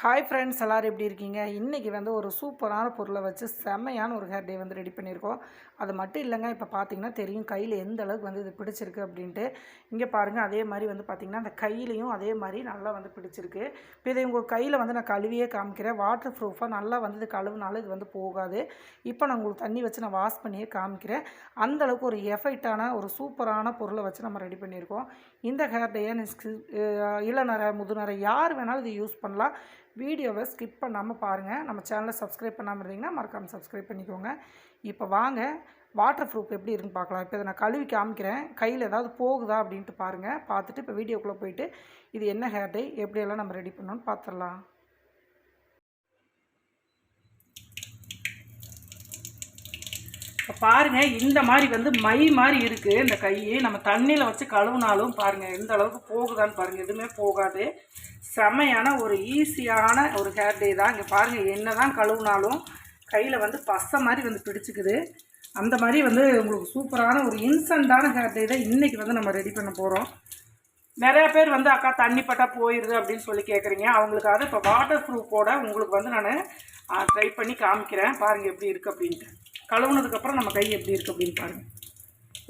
Hi friends எல்லோரும் எப்படி இருக்கீங்க? இன்றைக்கி வந்து ஒரு சூப்பரான பொருளை வச்சு செம்மையான ஒரு ஹேர் டே வந்து ரெடி பண்ணியிருக்கோம். அது மட்டும் இல்லைங்க இப்போ பார்த்தீங்கன்னா தெரியும் கையில் எந்த அளவுக்கு வந்து இது பிடிச்சிருக்கு அப்படின்ட்டு. இங்கே பாருங்கள் அதே மாதிரி வந்து பார்த்திங்கன்னா அந்த கையிலையும் அதே மாதிரி நல்லா வந்து பிடிச்சிருக்கு. இப்போ இதை உங்கள் கையில் வந்து நான் கழுவியே காமிக்கிறேன். வாட்டர் ப்ரூஃபாக நல்லா வந்து இது கழுவுனாலும் இது வந்து போகாது. இப்போ நான் உங்களுக்கு தண்ணி வச்சு நான் வாஷ் பண்ணியே காமிக்கிறேன். அந்த அளவுக்கு ஒரு எஃபெக்டான ஒரு சூப்பரான பொருளை வச்சு நம்ம ரெடி பண்ணியிருக்கோம். இந்த ஹேர் டேயை இளநரை முதுநரை யார் வேணாலும் இதை யூஸ் பண்ணலாம். வீடியோவை ஸ்கிப் பண்ணாமல் பாருங்கள் நம்ம சேனலை சப்ஸ்கிரைப் பண்ணாமல் இருந்தீங்கன்னா மறக்காமல் சப்ஸ்கிரைப் பண்ணிக்கோங்க. இப்போ வாங்க. வாட்டர் ப்ரூஃப் எப்படி இருக்குன்னு பார்க்கலாம். இப்போ இதை நான் கழுவி காமிக்கிறேன். கையில் ஏதாவது போகுதா அப்படின்ட்டு பாருங்கள் பார்த்துட்டு இப்போ வீடியோக்குள்ளே போயிட்டு இது என்ன ஹேர் டே? எப்படியெல்லாம் நம்ம ரெடி பண்ணோன்னு பார்த்துடலாம் இப்போ பாருங்கள் இந்த மாதிரி வந்து மை மாதிரி இருக்குது இந்த கையை. நம்ம தண்ணியில் வச்சு கழுவுனாலும் பாருங்கள் எந்த அளவுக்கு போகுதான்னு பாருங்கள் எதுவுமே போகாது. செமையான ஒரு ஈஸியான ஒரு ஹேர் டே தான். இங்கே பாருங்கள் என்ன தான் கழுவுனாலும் கையில் வந்து பசை மாதிரி வந்து பிடிச்சிக்குது. அந்த மாதிரி வந்து உங்களுக்கு சூப்பரான ஒரு இன்ஸ்டண்ட்டான ஹேர் டே தான் இன்றைக்கி வந்து நம்ம ரெடி பண்ண போகிறோம் நிறையா பேர் வந்து அக்கா தண்ணி பட்டா போயிடுது அப்படின்னு சொல்லி கேட்குறீங்க அவங்களுக்காக இப்போ வாட்டர் ப்ரூஃபோட உங்களுக்கு வந்து நான் ட்ரை பண்ணி காமிக்கிறேன். பாருங்கள் எப்படி இருக்குது அப்படின்ட்டு. கழுவுனதுக்கப்புறம் நம்ம கை எப்படி இருக்குது அப்படின்னு பாருங்கள்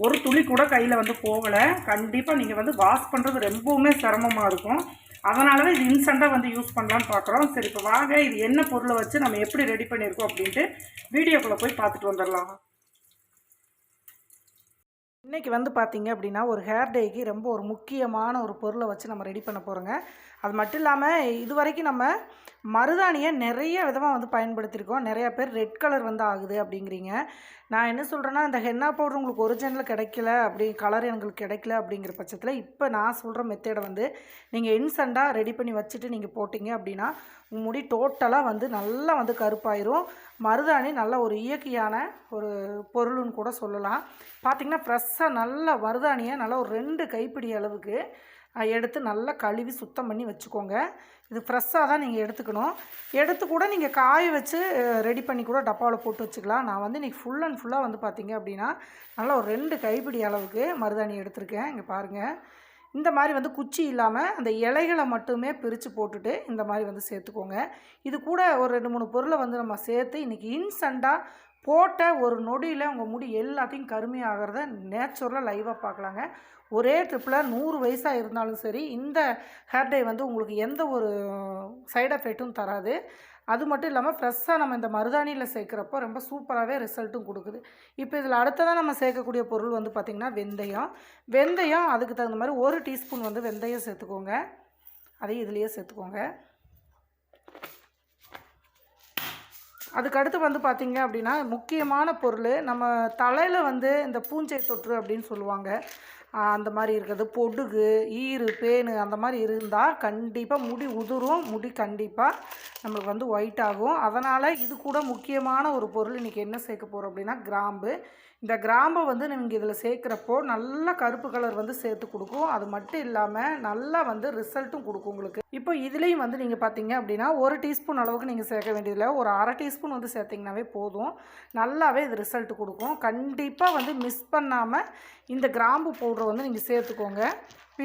ஒரு துளி கூட கையில் வந்து போகலை. கண்டிப்பாக நீங்கள் வந்து வாஷ் பண்ணுறது ரொம்பவுமே சிரமமாக இருக்கும். அதனால தான் இது இன்ஸ்டண்ட்டாக வந்து யூஸ் பண்ணலான்னு பார்க்குறோம் சரி இப்போ வாங்க இது என்ன பொருளை வச்சு நம்ம எப்படி ரெடி பண்ணியிருக்கோம் அப்படின்ட்டு வீடியோக்குள்ளே போய் பார்த்துட்டு வந்துடலாம். இன்றைக்கி வந்து பார்த்தீங்க அப்படின்னா ஒரு ஹேர் டேக்கு ரொம்ப ஒரு முக்கியமான ஒரு பொருளை வச்சு நம்ம ரெடி பண்ண போகிறோங்க அது மட்டும் இல்லாமல் இது வரைக்கும் நம்ம மருதாணியை நிறைய விதமாக வந்து பயன்படுத்தியிருக்கோம். நிறையா பேர் ரெட் கலர் வந்து ஆகுது அப்படிங்கிறீங்க. நான் என்ன சொல்கிறேன்னா இந்த ஹென்னா பவுடர் உங்களுக்கு ஒரிஜினல் கிடைக்கல அப்படி கலர் எங்களுக்கு கிடைக்கல அப்படிங்கிற பட்சத்தில் இப்போ நான் சொல்கிற மெத்தேடை வந்து நீங்கள் இன்ஸ்டண்ட்டாக ரெடி பண்ணி வச்சுட்டு நீங்கள் போட்டிங்க அப்படின்னா உங்கள் முடி டோட்டலாக வந்து நல்லா வந்து கருப்பாயிரும். மருதாணி நல்ல ஒரு இயற்கையான ஒரு பொருள்னு கூட சொல்லலாம். பார்த்திங்கன்னா ஃப்ரெஷ்ஷாக நல்ல மருதாணியை நல்லா ஒரு ரெண்டு கைப்பிடி அளவுக்கு எடுத்து நல்லா கழுவி சுத்தம் பண்ணி வச்சுக்கோங்க. இது ஃப்ரெஷ்ஷாக தான் நீங்கள் எடுத்துக்கணும். எடுத்து கூட நீங்கள் காய வச்சு ரெடி பண்ணி கூட டப்பாவில் போட்டு வச்சுக்கலாம். நான் வந்து இன்றைக்கி ஃபுல் அண்ட் ஃபுல்லாக வந்து பார்த்திங்க அப்படின்னா நல்லா ஒரு ரெண்டு கைப்பிடி அளவுக்கு மருதாணி எடுத்திருக்கேன். இங்கே பாருங்கள் இந்த மாதிரி வந்து குச்சி இல்லாமல் அந்த இலைகளை மட்டுமே பிரித்து போட்டுட்டு இந்த மாதிரி வந்து சேர்த்துக்கோங்க. இது கூட ஒரு ரெண்டு மூணு பொருளை வந்து நம்ம சேர்த்து இன்றைக்கி இன்ஸ்டண்ட்டாக போட்ட ஒரு நொடியில் உங்கள் முடி எல்லாத்தையும் கருமையாகிறத நேச்சுரலாக லைவாக பார்க்கலாங்க ஒரே ட்ரிப்பில் நூறு வயசாக இருந்தாலும் சரி இந்த ஹேர் டை வந்து உங்களுக்கு எந்த ஒரு சைடு எஃபெக்ட்டும் தராது. அது மட்டும் இல்லாமல் ஃப்ரெஷ்ஷாக நம்ம இந்த மருதாணியில் சேர்க்குறப்போ ரொம்ப சூப்பராகவே ரிசல்ட்டும் கொடுக்குது. இப்போ இதில் அடுத்ததாக நம்ம சேர்க்கக்கூடிய பொருள் வந்து பார்த்திங்கன்னா வெந்தயம். வெந்தயம் அதுக்கு தகுந்த மாதிரி ஒரு டீஸ்பூன் வந்து வெந்தயம் சேர்த்துக்கோங்க. அதையும் இதுலேயே சேர்த்துக்கோங்க. அதுக்கடுத்து வந்து பார்த்திங்க அப்படின்னா முக்கியமான பொருள் நம்ம தலையில் வந்து இந்த பூஞ்சை தொற்று அப்படின்னு சொல்லுவாங்க. அந்த மாதிரி இருக்கிறது. பொடுகு ஈறு பேனு அந்த மாதிரி இருந்தால் கண்டிப்பாக முடி உதிரும். முடி கண்டிப்பாக நம்மளுக்கு வந்து ஒயிட் ஆகும். அதனால் இது கூட முக்கியமான ஒரு பொருள். இன்றைக்கி என்ன சேர்க்க போகிறோம் அப்படின்னா கிராம்பு. இந்த கிராம்பை வந்து நீங்கள் இதில் சேர்க்குறப்போ நல்ல கருப்பு கலர் வந்து சேர்த்து கொடுக்கும். அது மட்டும் இல்லாமல் நல்லா வந்து ரிசல்ட்டும் கொடுக்கும் உங்களுக்கு. இப்போ இதுலேயும் வந்து நீங்கள் பார்த்தீங்க அப்படின்னா ஒரு டீஸ்பூன் அளவுக்கு நீங்கள் சேர்க்க வேண்டியதில்லை. ஒரு அரை டீஸ்பூன் வந்து சேர்த்திங்கனாவே போதும். நல்லாவே இது ரிசல்ட் கொடுக்கும். கண்டிப்பாக வந்து மிஸ் பண்ணாமல் இந்த கிராம்பு பவுடரை வந்து நீங்கள் சேர்த்துக்கோங்க.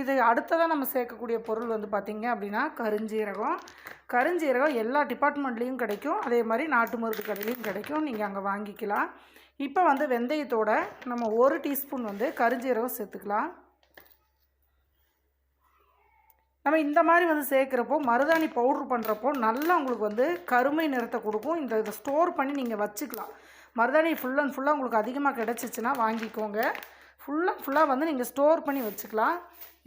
இது அடுத்ததாக நம்ம சேர்க்கக்கூடிய பொருள் வந்து பார்த்திங்க அப்படின்னா கருஞ்சீரகம். கருஞ்சீரகம் எல்லா டிபார்ட்மெண்ட்லேயும் கிடைக்கும். அதே மாதிரி நாட்டு மருந்து கடையிலையும் கிடைக்கும். நீங்கள் அங்கே வாங்கிக்கலாம். இப்போ வந்து வெந்தயத்தோட நம்ம ஒரு டீஸ்பூன் வந்து கருஞ்சீரகம் சேர்த்துக்கலாம். நம்ம இந்த மாதிரி வந்து சேர்க்குறப்போ மருதாணி பவுட்ரு பண்ணுறப்போ நல்லா உங்களுக்கு வந்து கருமை நிறத்தை கொடுக்கும். இந்த இதை ஸ்டோர் பண்ணி நீங்கள் வச்சுக்கலாம். மருதாணி ஃபுல் அண்ட் ஃபுல்லாக உங்களுக்கு அதிகமாக கிடச்சிச்சின்னா வாங்கிக்கோங்க. ஃபுல் அண்ட் ஃபுல்லாக வந்து நீங்கள் ஸ்டோர் பண்ணி வச்சுக்கலாம்.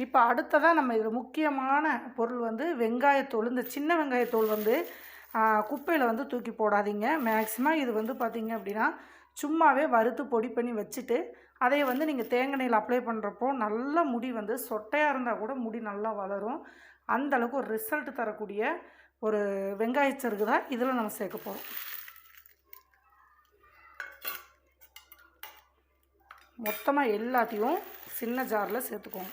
இப்போ அடுத்ததாக நம்ம இதில் முக்கியமான பொருள் வந்து வெங்காயத்தோல் இந்த சின்ன வெங்காயத்தோல் வந்து குப்பையில் வந்து தூக்கி போடாதீங்க. மேக்ஸிமம் இது வந்து பார்த்திங்க அப்படின்னா சும்மாவே வறுத்து பொடி பண்ணி வச்சுட்டு அதை வந்து நீங்கள் தேங்காய் அப்ளை பண்ணுறப்போ நல்ல முடி வந்து சொட்டையாக இருந்தால் கூட முடி நல்லா வளரும். அந்தளவுக்கு ஒரு ரிசல்ட் தரக்கூடிய ஒரு வெங்காயச்சருக்கு தான் இதில் நம்ம சேர்க்க போகிறோம் மொத்தமாக எல்லாத்தையும் சின்ன ஜாரில் சேர்த்துக்கோங்க.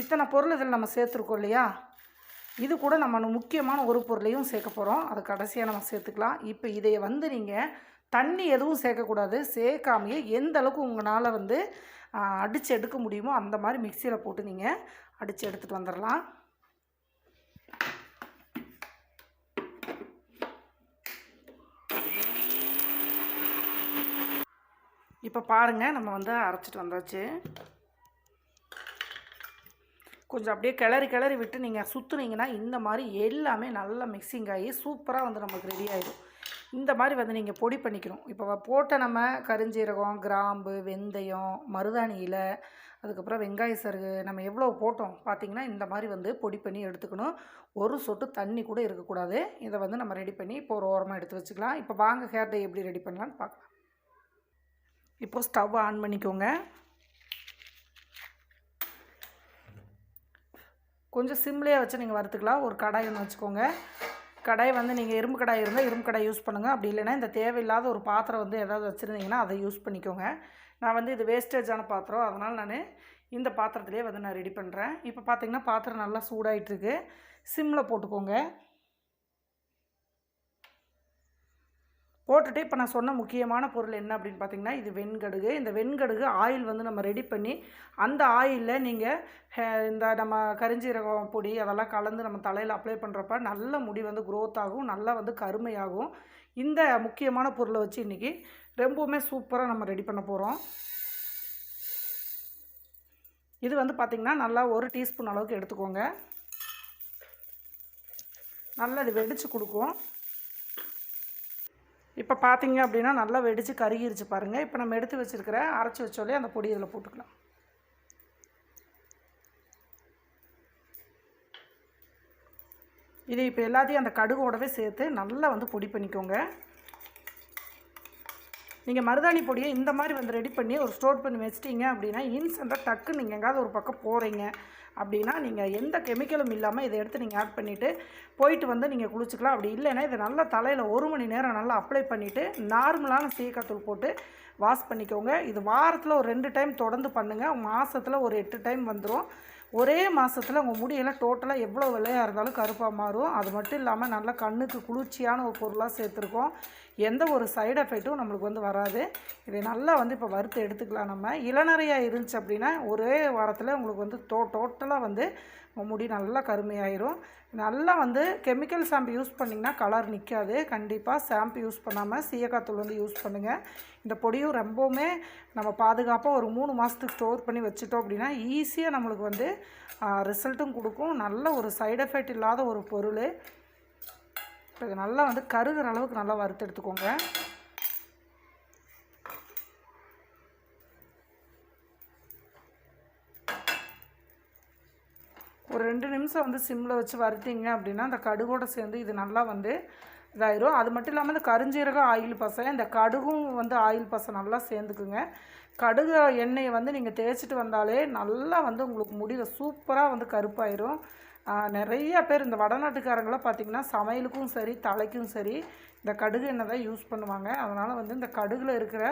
இத்தனை பொருள் இதில் நம்ம சேர்த்துருக்கோம் இல்லையா? இது கூட நம்ம முக்கியமான ஒரு பொருளையும் சேர்க்க போகிறோம் அது கடைசியாக நம்ம சேர்த்துக்கலாம். இப்போ இதை வந்து நீங்கள் தண்ணி எதுவும் சேர்க்கக்கூடாது. சேர்க்காமையே எந்த அளவுக்கு உங்களால் வந்து அடித்து எடுக்க முடியுமோ அந்த மாதிரி மிக்சியில் போட்டு நீங்கள் அடித்து எடுத்துகிட்டு வந்துடலாம் இப்போ பாருங்கள் நம்ம வந்து அரைச்சிட்டு வந்தாச்சு. கொஞ்சம் அப்படியே கிளறி கிளறி விட்டு நீங்கள் சுற்றுனீங்கன்னா இந்த மாதிரி எல்லாமே நல்லா மிக்சிங் ஆகி சூப்பராக வந்து நமக்கு ரெடி ஆகிடும் இந்த மாதிரி வந்து நீங்கள் பொடி பண்ணிக்கணும். இப்போ போட்ட நம்ம கருஞ்சீரகம் கிராம்பு வெந்தயம் மருதாணி இலை அதுக்கப்புறம் வெங்காய சருகு நம்ம எவ்வளோ போட்டோம் பார்த்திங்கன்னா இந்த மாதிரி வந்து பொடி பண்ணி எடுத்துக்கணும். ஒரு சொட்டு தண்ணி கூட இருக்கக்கூடாது. இதை வந்து நம்ம ரெடி பண்ணி இப்போ ஒரு ஓரமாக எடுத்து வச்சுக்கலாம். இப்போ வாங்க ஹேர் டை எப்படி ரெடி பண்ணலான்னு பார்க்கலாம் இப்போது ஸ்டவ் ஆன் பண்ணிக்கோங்க. கொஞ்சம் சிம்லேயே வச்சு நீங்கள் வறுத்துக்கலாம். ஒரு கடாய் ஒன்று வச்சுக்கோங்க. கடாய் வந்து நீங்கள் இரும்பு கடாய் இருந்தால் இரும்பு கடாய் யூஸ் பண்ணுங்கள். அப்படி இல்லைன்னா இந்த தேவையில்லாத ஒரு பாத்திரம் வந்து ஏதாவது வச்சுருந்தீங்கன்னா அதை யூஸ் பண்ணிக்கோங்க. நான் வந்து இது வேஸ்டேஜான பாத்திரம். அதனால் நான் இந்த பாத்திரத்துலேயே வந்து நான் ரெடி பண்ணுறேன். இப்போ பார்த்திங்கன்னா பாத்திரம் நல்லா சூடாயிட்டுருக்கு. சிம்மில் போட்டுக்கோங்க. போட்டுட்டு இப்போ நான் சொன்ன முக்கியமான பொருள் என்ன அப்படின்னு பார்த்தீங்கன்னா இது வெண்கடுகு. இந்த வெண்கடுகு ஆயில் வந்து நம்ம ரெடி பண்ணி அந்த ஆயிலில் நீங்கள் இந்த நம்ம கரிஞ்சீரகம் பொடி அதெல்லாம் கலந்து நம்ம தலையில் அப்ளை பண்ணுறப்ப நல்ல முடி வந்து க்ரோத் ஆகும் நல்லா வந்து கருமையாகும். இந்த முக்கியமான பொருளை வச்சு இன்றைக்கி ரொம்பவுமே சூப்பராக நம்ம ரெடி பண்ண போகிறோம் இது வந்து பார்த்திங்கன்னா நல்லா ஒரு டீஸ்பூன் அளவுக்கு எடுத்துக்கோங்க. நல்லா இது வெடித்து கொடுக்கும். இப்போ பார்த்தீங்க அப்படின்னா நல்லா வெடித்து கருகிருச்சு பாருங்கள் இப்போ நம்ம எடுத்து வச்சுருக்கிற அரைச்சி வச்சோலே அந்த பொடி இதில் போட்டுக்கலாம். இது இப்போ எல்லாத்தையும் அந்த கடுகோடவே சேர்த்து நல்லா வந்து பொடி பண்ணிக்கோங்க. நீங்கள் மருதாணி பொடியை இந்த மாதிரி வந்து ரெடி பண்ணி ஒரு ஸ்டோர் பண்ணி வச்சிட்டிங்க அப்படின்னா இன்ஸ்டண்ட்டாக டக்கு நீங்கள் எங்காவது ஒரு பக்கம் போகிறீங்க அப்படின்னா நீங்கள் எந்த கெமிக்கலும் இல்லாமல் இதை எடுத்து நீங்கள் ஆட் பண்ணிவிட்டு போயிட்டு வந்து நீங்கள் குளிச்சுக்கலாம். அப்படி இல்லைன்னா இதை நல்லா தலையில் ஒரு மணி நேரம் நல்லா அப்ளை பண்ணிவிட்டு நார்மலான சீக்காத்தூள் போட்டு வாஷ் பண்ணிக்கோங்க. இது வாரத்தில் ஒரு ரெண்டு டைம் தொடர்ந்து பண்ணுங்கள் மாதத்தில் ஒரு எட்டு டைம் வந்துடும் ஒரே மாதத்தில் உங்கள் முடியெல்லாம் டோட்டலாக எவ்வளோ விலையாக இருந்தாலும் கருப்பாக மாறும். அது மட்டும் இல்லாமல் நல்லா கண்ணுக்கு குளிர்ச்சியான ஒரு பொருளாக சேர்த்துருக்கோம். எந்த ஒரு சைடு எஃபெக்ட்டும் நம்மளுக்கு வந்து வராது. இதை நல்லா வந்து இப்போ வறுத்து எடுத்துக்கலாம் நம்ம. இளநறையாக இருந்துச்சு அப்படின்னா ஒரே வாரத்தில் உங்களுக்கு வந்து டோ டோட்டலாக வந்து முடி நல்லா கருமையாயிரும். நல்லா வந்து கெமிக்கல் ஷாம்பு யூஸ் பண்ணிங்கன்னா கலர் நிற்காது கண்டிப்பாக ஷாம்பு யூஸ் பண்ணாமல் சீயக்காத்தூள் வந்து யூஸ் பண்ணுங்கள் இந்த பொடியும் ரொம்பவுமே நம்ம பாதுகாப்பாக ஒரு மூணு மாதத்துக்கு ஸ்டோர் பண்ணி வச்சுட்டோம் அப்படின்னா ஈஸியாக நம்மளுக்கு வந்து ரிசல்ட்டும் கொடுக்கும். நல்ல ஒரு சைடு எஃபெக்ட் இல்லாத ஒரு பொருள். இப்போ இது நல்லா வந்து கருகிற அளவுக்கு நல்லா வறுத்து எடுத்துக்கோங்க. ஒரு ரெண்டு நிமிஷம் வந்து சிம்மில் வச்சு வறுத்தீங்க அப்படின்னா அந்த கடுகோடு சேர்ந்து இது நல்லா வந்து இதாயிரும். அது மட்டும் இல்லாமல் இந்த கருஞ்சீரகம் ஆயில் பசை இந்த கடுகும் வந்து ஆயில் பசை நல்லா சேர்ந்துக்குங்க. கடுகு எண்ணெயை வந்து நீங்கள் தேய்ச்சிட்டு வந்தாலே நல்லா வந்து உங்களுக்கு முடிவில் சூப்பராக வந்து கருப்பாயிரும். நிறைய பேர் இந்த வடநாட்டுக்காரங்களாம் பார்த்திங்கன்னா சமையலுக்கும் சரி தலைக்கும் சரி இந்த கடுகு எண்ணெய் தான் யூஸ் பண்ணுவாங்க. அதனால் வந்து இந்த கடுகில் இருக்கிற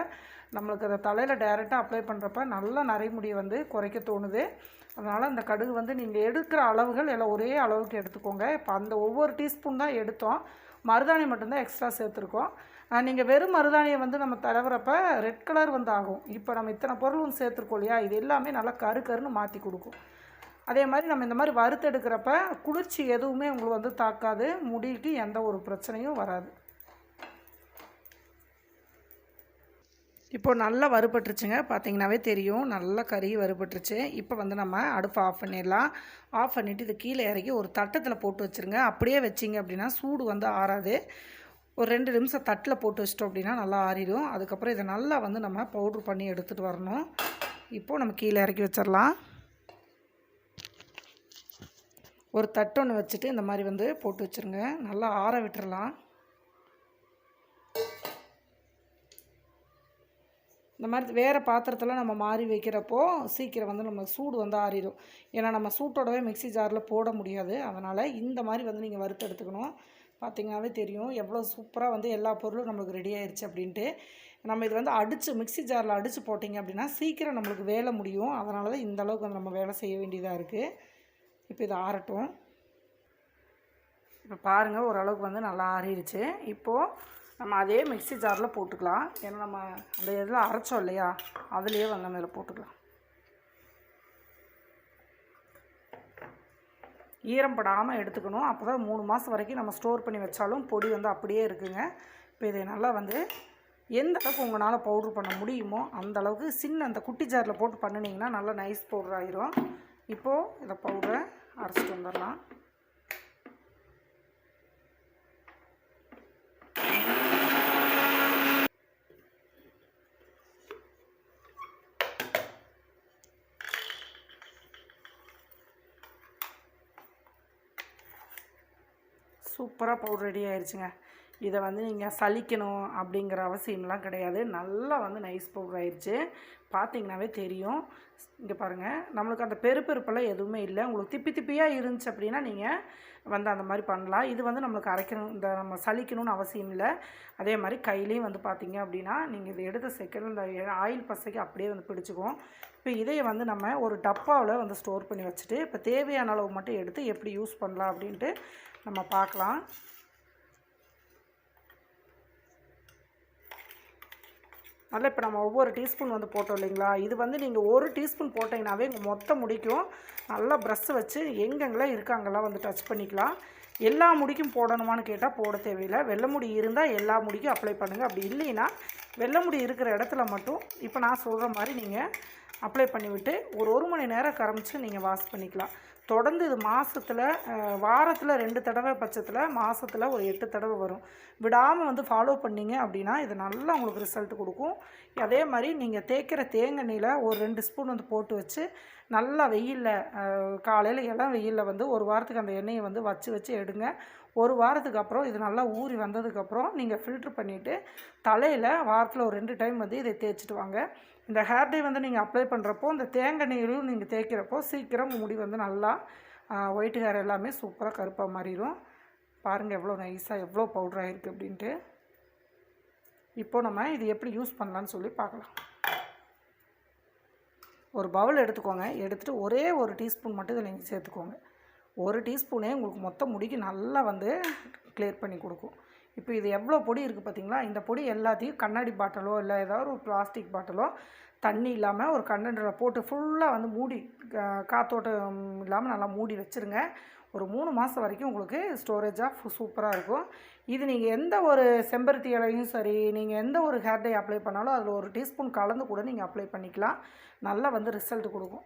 நம்மளுக்கு அதை தலையில் டைரெக்டாக அப்ளை பண்ணுறப்ப நல்லா நரைமுடியை வந்து குறைக்க தோணுது. அதனால் அந்த கடுகு வந்து நீங்கள் எடுக்கிற அளவுகள் எல்லாம் ஒரே அளவுக்கு எடுத்துக்கோங்க. இப்போ அந்த ஒவ்வொரு டீஸ்பூன் தான் எடுத்தோம். மருதாணி மட்டும்தான் எக்ஸ்ட்ரா சேர்த்துருக்கோம். நீங்கள் வெறும் மருதாணியை வந்து நம்ம தடவுறப்ப ரெட் கலர் வந்து ஆகும். இப்போ நம்ம இத்தனை பொருள் வந்து சேர்த்துருக்கோம் இல்லையா? இது எல்லாமே நல்லா கரு கருன்னு மாற்றி கொடுக்கும். அதே மாதிரி நம்ம இந்த மாதிரி வறுத்தெடுக்கிறப்ப குளிர்ச்சி எதுவுமே உங்களுக்கு வந்து தாக்காது. முடிக்கு எந்த ஒரு பிரச்சனையும் வராது. இப்போது நல்லா வறுபட்டுருச்சுங்க. பார்த்தீங்கன்னாவே தெரியும். நல்லா கறி வறுபட்டுருச்சு. இப்போ வந்து நம்ம அடுப்பு ஆஃப் பண்ணிடலாம். ஆஃப் பண்ணிவிட்டு இது கீழே இறக்கி ஒரு தட்டத்தில் போட்டு வச்சுருங்க. அப்படியே வச்சிங்க அப்படின்னா சூடு வந்து ஆறாது. ஒரு ரெண்டு நிமிஷம் தட்டில் போட்டு வச்சிட்டோம் அப்படின்னா நல்லா ஆறிடும். அதுக்கப்புறம் இதை நல்லா வந்து நம்ம பவுட்ரு பண்ணி எடுத்துகிட்டு வரணும். இப்போது நம்ம கீழே இறக்கி வச்சிடலாம். ஒரு தட்டு ஒன்று வச்சுட்டு இந்த மாதிரி வந்து போட்டு வச்சுருங்க. நல்லா ஆற விட்டுறலாம். இந்த மாதிரி வேறு பாத்திரத்தில் நம்ம மாறி வைக்கிறப்போ சீக்கிரம் வந்து நம்ம சூடு வந்து ஆறிடும் ஏன்னா நம்ம சூட்டோடவே மிக்சி ஜாரில் போட முடியாது. அதனால் இந்த மாதிரி வந்து நீங்கள் வறுத்து எடுத்துக்கணும். பார்த்திங்கனாவே தெரியும். எவ்வளோ சூப்பராக வந்து எல்லா பொருளும் நம்மளுக்கு ரெடி ஆயிடுச்சு அப்படின்ட்டு. நம்ம இது வந்து அடித்து மிக்சி ஜாரில் அடித்து போட்டிங்க அப்படின்னா சீக்கிரம் நம்மளுக்கு வேலை முடியும். அதனால தான் இந்த அளவுக்கு வந்து நம்ம வேலை செய்ய வேண்டியதாக இருக்குது இப்போ இது ஆறட்டும். இப்போ பாருங்கள் ஓரளவுக்கு வந்து நல்லா ஆறிடுச்சு இப்போது நம்ம அதே மிக்ஸி ஜாரில் போட்டுக்கலாம். ஏன்னா நம்ம அந்த இதில் அரைச்சோம் இல்லையா? அதுலேயே வந்து மேலே போட்டுக்கலாம். ஈரம் படாமல் எடுத்துக்கணும். அப்போ தான் மூணு மாதம் வரைக்கும் நம்ம ஸ்டோர் பண்ணி வச்சாலும் பொடி வந்து அப்படியே இருக்குங்க. இப்போ இதை நல்லா வந்து எந்த அளவுக்கு உங்களால் பவுட்ரு பண்ண முடியுமோ அந்த அளவுக்கு சின்ன அந்த குட்டி ஜாரில் போட்டு பண்ணினீங்கன்னா நல்லா நைஸ் பவுடர் ஆயிரும். இப்போது இதை பவுடரை அரைச்சிட்டு வந்துடலாம். சூப்பராக பவுடர் ரெடி ஆயிடுச்சுங்க இதை வந்து நீங்கள் சலிக்கணும் அப்படிங்கிற அவசியம்லாம் கிடையாது. நல்லா வந்து நைஸ் பவுடர் ஆயிடுச்சு பார்த்தீங்கன்னாவே தெரியும். இங்கே பாருங்கள் நம்மளுக்கு அந்த பெருப்பெருப்பெல்லாம் எதுவுமே இல்லை. உங்களுக்கு திப்பி திப்பியாக இருந்துச்சு அப்படின்னா நீங்கள் வந்து அந்த மாதிரி பண்ணலாம். இது வந்து நம்மளுக்கு அரைக்கணும் இந்த நம்ம சலிக்கணும்னு அவசியம் இல்லை. அதே மாதிரி கையிலையும் வந்து பார்த்தீங்க அப்படின்னா நீங்கள் இதை எடுத்த செகண்ட் இந்த ஆயில் பசைக்கு அப்படியே வந்து பிடிச்சிக்கும். இப்போ இதையை வந்து நம்ம ஒரு டப்பாவில் வந்து ஸ்டோர் பண்ணி வச்சுட்டு இப்போ தேவையான அளவு மட்டும் எடுத்து எப்படி யூஸ் பண்ணலாம் அப்படின்ட்டு நம்ம பார்க்கலாம். நல்லா இப்போ நம்ம ஒவ்வொரு டீஸ்பூன் வந்து போட்டோம் இல்லைங்களா? இது வந்து நீங்கள் ஒரு டீஸ்பூன் போட்டிங்கனாவே மொத்தம் மொத்த முடிக்கும். நல்லா ப்ரஷ் வச்சு எங்கெங்கெல்லாம் இருக்காங்கெல்லாம் வந்து டச் பண்ணிக்கலாம். எல்லா முடிக்கும் போடணுமான்னு கேட்டால் போட தேவையில்லை. வெள்ளை முடி இருந்தால் எல்லா முடிக்கும் அப்ளை பண்ணுங்கள் அப்படி இல்லைன்னா வெள்ளை முடி இருக்கிற இடத்துல மட்டும் இப்போ நான் சொல்கிற மாதிரி நீங்கள் அப்ளை பண்ணிவிட்டு ஒரு ஒரு மணி நேரம் கரமிச்சு நீங்கள் வாஷ் பண்ணிக்கலாம். தொடர்ந்து இது மாதத்தில் வாரத்தில் ரெண்டு தடவை பட்சத்தில் மாதத்தில் ஒரு எட்டு தடவை வரும். விடாமல் வந்து ஃபாலோ பண்ணிங்க அப்படின்னா இது நல்லா உங்களுக்கு ரிசல்ட் கொடுக்கும். அதே மாதிரி நீங்கள் தேய்க்கிற தேங்காய்ல ஒரு ரெண்டு ஸ்பூன் வந்து போட்டு வச்சு நல்லா வெயிலில் காலையில் இளம் வெயிலில் வந்து ஒரு வாரத்துக்கு அந்த எண்ணெயை வந்து வச்சு வச்சு எடுங்க. ஒரு வாரத்துக்கு அப்புறம் இது நல்லா ஊறி வந்ததுக்கப்புறம் நீங்கள் ஃபில்ட்ரு பண்ணிவிட்டு தலையில் வாரத்தில் ஒரு ரெண்டு டைம் வந்து இதை தேய்ச்சிட்டு வாங்க. இந்த ஹேர் டே வந்து நீங்கள் அப்ளை பண்ணுறப்போ இந்த தேங்காய் நீரும் நீங்கள் தேய்க்கிறப்போ சீக்கிரம் முடி வந்து நல்லா ஒயிட் ஹேர் எல்லாமே சூப்பராக கருப்பாக மாறிடும் பாருங்கள் எவ்வளோ நைஸாக எவ்வளோ பவுடர் ஆகிருக்கு அப்படின்ட்டு. இப்போ நம்ம இது எப்படி யூஸ் பண்ணலான்னு சொல்லி பார்க்கலாம். ஒரு பவுல் எடுத்துக்கோங்க. எடுத்துகிட்டு ஒரே ஒரு டீஸ்பூன் மட்டும் இதில் நீங்கள் சேர்த்துக்கோங்க. ஒரு டீஸ்பூனே உங்களுக்கு மொத்தம் முடிக்கு நல்லா வந்து கிளியர் பண்ணி கொடுக்கும். இப்போ இது எவ்வளோ பொடி இருக்குது பார்த்தீங்களா? இந்த பொடி எல்லாத்தையும் கண்ணாடி பாட்டிலோ இல்லை ஏதாவது ஒரு பிளாஸ்டிக் பாட்டிலோ தண்ணி இல்லாமல் ஒரு கண்டெய்னரில் போட்டு ஃபுல்லாக வந்து மூடி கா- காத்தோட்டம் இல்லாமல் நல்லா மூடி வச்சுருங்க. ஒரு மூணு மாதம் வரைக்கும் உங்களுக்கு ஸ்டோரேஜாக சூப்பராக இருக்கும். இது நீங்கள் எந்த ஒரு செம்பருத்தி இலையும் சரி நீங்கள் எந்த ஒரு ஹேர் டை அப்ளை பண்ணாலும் அதில் ஒரு டீஸ்பூன் கலந்து கூட நீங்கள் அப்ளை பண்ணிக்கலாம். நல்லா வந்து ரிசல்ட் கொடுக்கும்.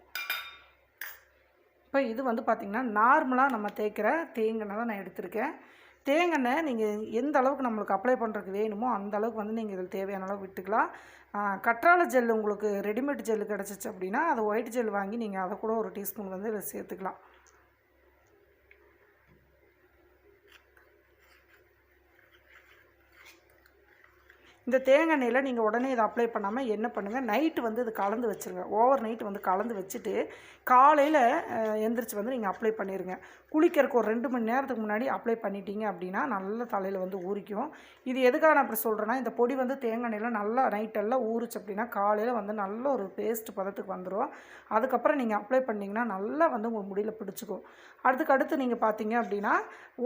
இப்போ இது வந்து பார்த்திங்கன்னா நார்மலாக நம்ம தேய்க்கிற தேங்காய் தான் நான் எடுத்திருக்கேன். தேங்காய் நீங்கள் எந்த அளவுக்கு நம்மளுக்கு அப்ளை பண்ணுறதுக்கு வேணுமோ அந்த அளவுக்கு வந்து நீங்கள் இதில் தேவையான அளவு விட்டுக்கலாம். கற்றாழை ஜெல் உங்களுக்கு ரெடிமேட் ஜெல் கிடச்சிச்சு அப்படின்னா அது ஒயிட் ஜெல் வாங்கி நீங்கள் அதை கூட ஒரு டீஸ்பூன் வந்து இதில் சேர்த்துக்கலாம். இந்த தேங்காய் எண்ணெயில் நீங்கள் உடனே இதை அப்ளை பண்ணாமல் என்ன பண்ணுங்கள் நைட்டு வந்து இது கலந்து வச்சுருங்க. ஓவர் நைட் வந்து கலந்து வச்சுட்டு காலையில் எந்திரிச்சு வந்து நீங்கள் அப்ளை பண்ணிடுங்க குளிக்கிறதுக்கு ஒரு ரெண்டு மணி நேரத்துக்கு முன்னாடி அப்ளை பண்ணிட்டீங்க அப்படின்னா நல்ல தலையில் வந்து ஊறிக்கும். இது எதுக்காக நான் அப்படி சொல்கிறேன்னா இந்த பொடி வந்து தேங்காய் எண்ணெயில் நல்லா நைட்டெல்லாம் ஊறுச்சு அப்படின்னா காலையில் வந்து நல்ல ஒரு பேஸ்ட் பதத்துக்கு வந்துடும் அதுக்கப்புறம் நீங்கள் அப்ளை பண்ணிங்கன்னா நல்லா வந்து உங்கள் முடியில் பிடிச்சிக்கும். அதுக்கு அடுத்து நீங்கள் பார்த்தீங்க அப்படின்னா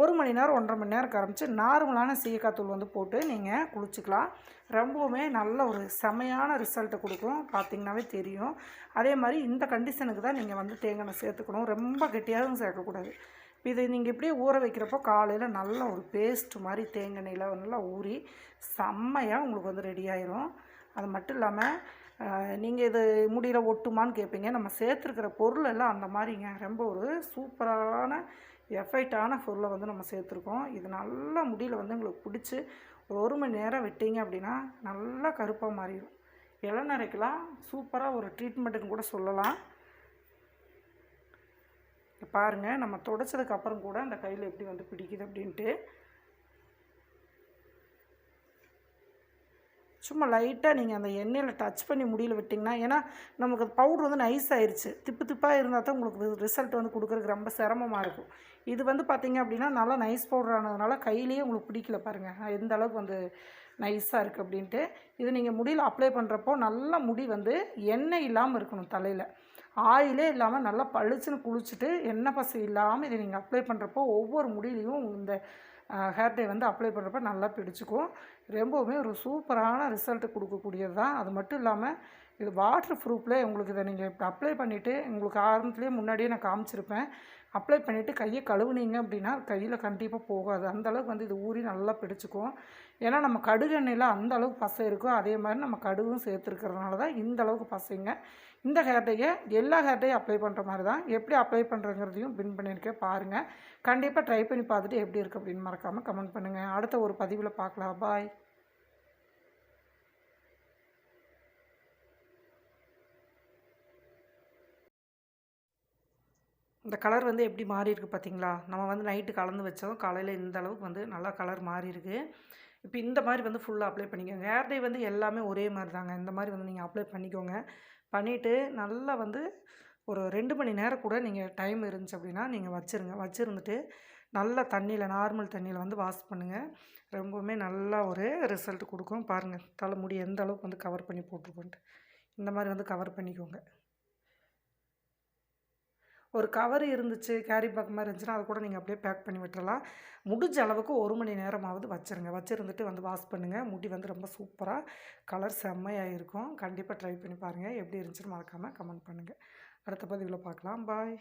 ஒரு மணி நேரம் ஒன்றரை மணி நேரம் கரமிச்சு நார்மலான சீக்காத்தூள் வந்து போட்டு நீங்கள் குளிச்சுக்கலாம். ரொம்பவுமே நல்ல ஒரு செமையான ரிசல்ட்டை கொடுக்கும். பார்த்திங்கனாவே தெரியும். அதே மாதிரி இந்த கண்டிஷனுக்கு தான் நீங்கள் வந்து தேங்காய் சேர்த்துக்கணும். ரொம்ப கெட்டியாகவும் சேர்க்கக்கூடாது. இது நீங்கள் இப்படியே ஊற வைக்கிறப்போ காலையில் நல்ல ஒரு பேஸ்ட் மாதிரி தேங்காய் எண்ணெயில் நல்லா ஊறி செம்மையாக உங்களுக்கு வந்து ரெடி ஆயிரும். அது மட்டும் இல்லாமல் நீங்கள் இது முடியில் ஒட்டுமான்னு கேட்பீங்க நம்ம சேர்த்துருக்கிற பொருள் எல்லாம் அந்த மாதிரிங்க. ரொம்ப ஒரு சூப்பரான எஃபெக்டான பொருளை வந்து நம்ம சேர்த்துருக்கோம். இது நல்லா முடியில் வந்து உங்களுக்கு பிடிச்சி ஒரு ஒரு மணி நேரம் விட்டீங்க அப்படின்னா நல்லா கருப்பாக மாறிடும். இளநரைக்கெலாம் சூப்பராக ஒரு ட்ரீட்மெண்ட்டுன்னு கூட சொல்லலாம். பாருங்கள் பாருங்க நம்ம துடைச்சதுக்கப்புறம் கூட அந்த கையில் எப்படி வந்து பிடிக்குது அப்படின்ட்டு. சும்மா லைட்டாக நீங்கள் அந்த எண்ணெயில் டச் பண்ணி முடியல விட்டிங்கன்னா ஏன்னா நமக்கு பவுடர் வந்து நைஸ் ஆயிடுச்சு திப்பு திப்பாக இருந்தால் தான் உங்களுக்கு ரிசல்ட் வந்து கொடுக்குறதுக்கு ரொம்ப சிரமமாக இருக்கும். இது வந்து பார்த்திங்க அப்படின்னா நல்லா நைஸ் பவுடர் ஆனதுனால கையிலேயே உங்களுக்கு பிடிக்கல பாருங்கள் எந்த அளவுக்கு வந்து நைஸாக இருக்குது அப்படின்ட்டு. இது நீங்கள் முடியில் அப்ளை பண்ணுறப்போ நல்ல முடி வந்து எண்ணெய் இல்லாமல் இருக்கணும் தலையில். ஆயிலே இல்லாமல் நல்லா பளிச்சுன்னு குளிச்சுட்டு எண்ணெய் பசை இல்லாமல் இதை நீங்கள் அப்ளை பண்ணுறப்போ ஒவ்வொரு முடியிலையும் இந்த ஹேர் டே வந்து அப்ளை பண்ணுறப்ப நல்லா பிடிச்சிக்கும். ரொம்பவுமே ஒரு சூப்பரான ரிசல்ட் கொடுக்கக்கூடியது தான். அது மட்டும் இல்லாமல் இது வாட்டர் ப்ரூஃபில் உங்களுக்கு இதை நீங்கள் இப்போ அப்ளை பண்ணிவிட்டு உங்களுக்கு ஆரம்பத்துலேயே முன்னாடியே நான் காமிச்சிருப்பேன். அப்ளை பண்ணிவிட்டு கையை கழுவுனீங்க அப்படின்னா கையில் கண்டிப்பாக போகாது. அந்த அளவுக்கு வந்து இது ஊறி நல்லா பிடிச்சிக்கும். ஏன்னா நம்ம கடுகு எண்ணெயில் அந்த அளவுக்கு பசை இருக்கும். அதே மாதிரி நம்ம கடுகும் சேர்த்துருக்கிறதுனால தான் இந்த அளவுக்கு பசைங்க இந்த ஹேர் டேயை எல்லா ஹேர் டேயும் அப்ளை பண்ணுற மாதிரி தான். எப்படி அப்ளை பண்ணுறங்கிறதையும் பின் பண்ணியிருக்கேன் பாருங்கள் கண்டிப்பாக ட்ரை பண்ணி பார்த்துட்டு எப்படி இருக்குது அப்படின்னு மறக்காமல் கமெண்ட் பண்ணுங்கள் அடுத்த ஒரு பதிவில் பார்க்கலாம். பாய். இந்த கலர் வந்து எப்படி மாறி இருக்கு பார்த்தீங்களா? நம்ம வந்து நைட்டு கலந்து வச்சோம். காலையில் இந்த அளவுக்கு வந்து நல்லா கலர் மாறி இருக்கு. இப்போ இந்த மாதிரி வந்து ஃபுல்லாக அப்ளை பண்ணிக்கோங்க. ஹேர் டை வந்து எல்லாமே ஒரே மாதிரி தாங்க. இந்த மாதிரி வந்து நீங்கள் அப்ளை பண்ணிக்கோங்க. பண்ணிவிட்டு நல்லா வந்து ஒரு ரெண்டு மணி நேரம் கூட நீங்கள் டைம் இருந்துச்சு அப்படின்னா நீங்கள் வச்சுருங்க. வச்சுருந்துட்டு நல்லா தண்ணியில் நார்மல் தண்ணியில் வந்து வாஷ் பண்ணுங்கள் ரொம்பவுமே நல்லா ஒரு ரிசல்ட் கொடுக்கும். பாருங்கள் தலைமுடி எந்த அளவுக்கு வந்து கவர் பண்ணி போட்டிருக்கோன்ட்டு. இந்த மாதிரி வந்து கவர் பண்ணிக்கோங்க. ஒரு கவர் இருந்துச்சு கேரி பேக் மாதிரி இருந்துச்சுன்னா அது கூட நீங்கள் அப்படியே பேக் பண்ணி விட்டுறலாம். முடிஞ்ச அளவுக்கு ஒரு மணி நேரமாவது வச்சுருங்க. வச்சுருந்துட்டு வந்து வாஷ் பண்ணுங்கள் முடி வந்து ரொம்ப சூப்பராக கலர் செம்மையாக இருக்கும் கண்டிப்பாக ட்ரை பண்ணி பாருங்கள் எப்படி இருந்துச்சுன்னு மறக்காமல் கமெண்ட் பண்ணுங்கள் அடுத்த பதிவில் பார்க்கலாம். பாய்